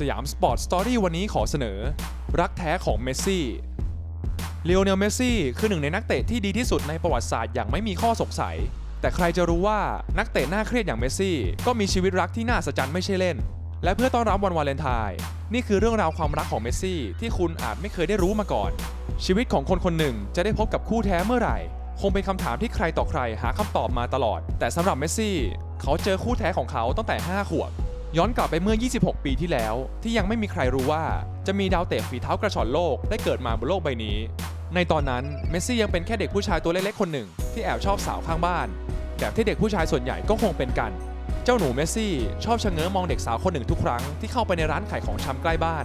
สยามสปอร์ตสตอรี่วันนี้ขอเสนอ รักแท้ของเมสซี่เลโอเนลเมสซี่คือหนึ่งในนักเตะที่ดีที่สุดในประวัติศาสตร์อย่างไม่มีข้อสงสัย แต่ใครจะรู้ว่านักเตะหน้าเครียดอย่างเมสซี่ก็มีชีวิตรักที่น่าสะใจไม่ใช่เล่น และเพื่อต้อนรับวันวาเลนไทน์นี่คือเรื่องราวความรักของเมสซี่ที่คุณอาจไม่เคยได้รู้มาก่อน ชีวิตของคนคนหนึ่งจะได้พบกับคู่แท้เมื่อไหร่ คงเป็นคำถามที่ใครต่อใครหาคำตอบมาตลอด แต่สำหรับเมสซี่เขาเจอคู่แท้ของเขาตั้งแต่ 5 ขวบ ย้อนกลับไปเมื่อ 26 ปีที่แล้ว ที่ยังไม่มีใครรู้ว่า จะมีดาวเตะฝีเท้ากระชอนโลกได้เกิดมาบนโลกใบนี้ ในตอนนั้นเมสซี่ยังเป็นแค่เด็กผู้ชายตัวเล็กๆคนหนึ่ง ที่แอบชอบสาวข้างบ้าน แบบที่เด็กผู้ชายส่วนใหญ่ก็คงเป็นกัน เจ้าหนูเมสซี่ชอบชะเง้อมองเด็กสาวคนหนึ่งทุกครั้งที่เข้าไปในร้านขายของชำใกล้บ้าน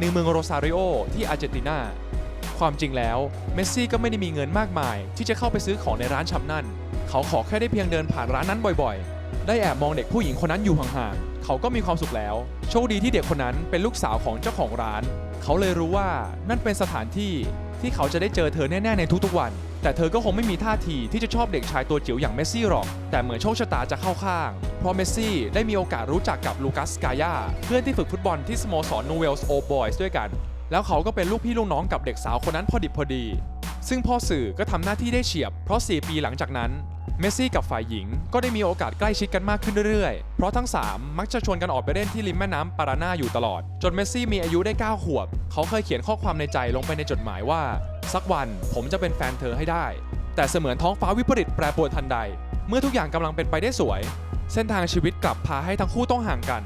ในเมืองโรซาริโอที่อาร์เจนตินาความจริงแล้วเมสซี่ก็ไม่ได้มีเงินมากมาย ที่จะเข้าไปซื้อของในร้านชำนั่น เขาขอแค่ได้เพียงเดินผ่านร้านนั้นบ่อยๆ ได้แอบมองเด็กผู้หญิงคนนั้นอยู่ห่างๆ เขาก็มีความสุขแล้ว โชคดีที่เด็กคนนั้นเป็นลูกสาวของเจ้าของร้าน เขาเลยรู้ว่านั่นเป็นสถานที่ที่เขาจะได้เจอเธอแน่ๆในทุกๆวัน แต่เธอก็คงไม่มีท่าทีที่จะชอบเด็กชายตัวจิ๋วอย่างเมสซี่หรอก แต่เหมือนโชคชะตาจะเข้าข้าง เพราะเมสซี่ได้มีโอกาสรู้จักกับลูคัสกายาเพื่อนที่ฝึกฟุตบอลที่สโมสรนูเวลส์โอบอยส์ด้วยกัน แล้วเขาก็เป็นลูกพี่ลูกน้องกับเด็กสาวคนนั้นพอดิบพอดี ซึ่งพ่อสื่อก็ทำหน้าที่ได้เฉียบ เพราะ 4 ปีหลังจากนั้น เมสซี่กับฝ่ายหญิงก็ได้มีโอกาสใกล้ชิดกันมากขึ้นเรื่อยๆ เพราะทั้ง 3 มักจะชวนกันออกไปเล่นที่ริมแม่น้ำปารานาอยู่ตลอด จนเมสซี่มีอายุได้ 9 ขวบ เขาเคยเขียนข้อความในใจลงไปในจดหมายว่า สักวันผมจะเป็นแฟนเธอให้ได้ แต่เสมือนท้องฟ้าวิปริตแปรปรวนทันใด เมื่อทุกอย่างกำลังเป็นไปได้สวย เส้นทางชีวิตกลับพาให้ทั้งคู่ต้องห่างกัน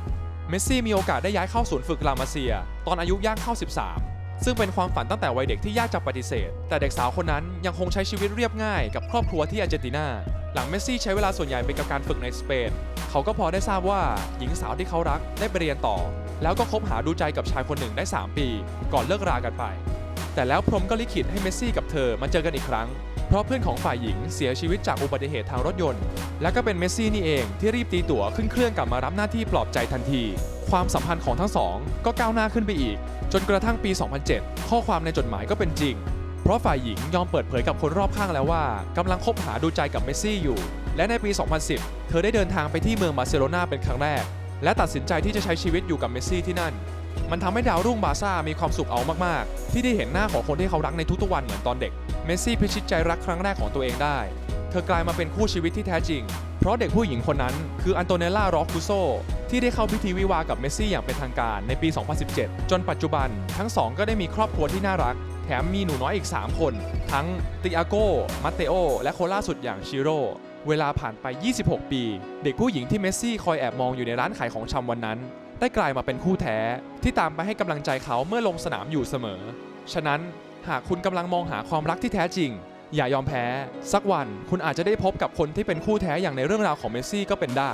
เมสซี่มีโอกาสได้ย้ายเข้าศูนย์ฝึกลามาเซีย ตอนอายุย่างเข้า 13 ซึ่งเป็นความฝันตั้งแต่วัยเด็กที่ยากจะปฏิเสธ แต่เด็กสาวคนนั้นยังคงใช้ชีวิตเรียบง่ายกับครอบครัวที่อาร์เจนตินา หลังเมสซี่ใช้เวลาส่วนใหญ่ไปกับการฝึกในสเปน เขาก็พอได้ทราบว่าหญิงสาวที่เขารักได้ไปเรียนต่อ แล้วก็คบหาดูใจกับชายคนหนึ่งได้ 3 ปี ก่อนเลิกรากันไป แต่แล้วพรมก็ลิขิตให้เมสซี่กับเธอมาเจอกันอีกครั้ง เพราะเพื่อนของฝ่ายหญิงเสียชีวิตจากอุบัติเหตุทางรถยนต์ และก็เป็นเมสซี่นี่เองที่รีบตีตั๋วขึ้นเครื่องกลับมารับหน้าที่ปลอบใจทันที ความสัมพันธ์ของทั้งสองก็ก้าวหน้าขึ้นไปอีก จนกระทั่งปี 2007 ข้อความในจดหมายก็เป็นจริง เพราะฝ่ายหญิงยอมเปิดเผยกับคนรอบข้างแล้วว่ากำลังคบหาดูใจกับเมสซี่อยู่ และในปี 2010 เธอได้เดินทางไปที่เมืองบาร์เซโลนาเป็นครั้งแรก และตัดสินใจที่จะใช้ชีวิตอยู่กับเมสซี่ที่นั่น มันทำให้ดาวรุ่งบาร์ซ่ามีความสุขเอามากๆ ที่ได้เห็นหน้าของคนที่เขารักในทุกๆวันเหมือนตอนเด็ก เมสซี่พิชิตใจรักครั้งแรกของตัวเองได้ เธอกลายมาเป็นคู่ชีวิตที่แท้จริง เพราะเด็กผู้หญิงคนนั้นคืออันโตเนล่ารอคุโซ ที่ได้เข้าพิธีวิวากับเมสซี่อย่างเป็นทางการในปี 2017 จนปัจจุบันทั้งสองก็ได้มีครอบครัวที่น่ารัก แถมมีหนูน้อยอีก 3 คน ทั้งติอาโกมัตเตโอ และคนล่าสุดอย่างชิโร่เวลาผ่านไป 26 ปี เด็กผู้หญิงที่เมสซี่คอยแอบมองอยู่ในร้านขายของชำวันนั้น ได้กลายมาเป็นคู่แท้ที่ตามไปให้กำลังใจเขาเมื่อลงสนามอยู่เสมอ ฉะนั้น หากคุณกำลังมองหาความรักที่แท้จริง อย่ายอมแพ้ สักวันคุณอาจจะได้พบกับคนที่เป็นคู่แท้อย่างในเรื่องราวของเมสซี่ก็เป็นได้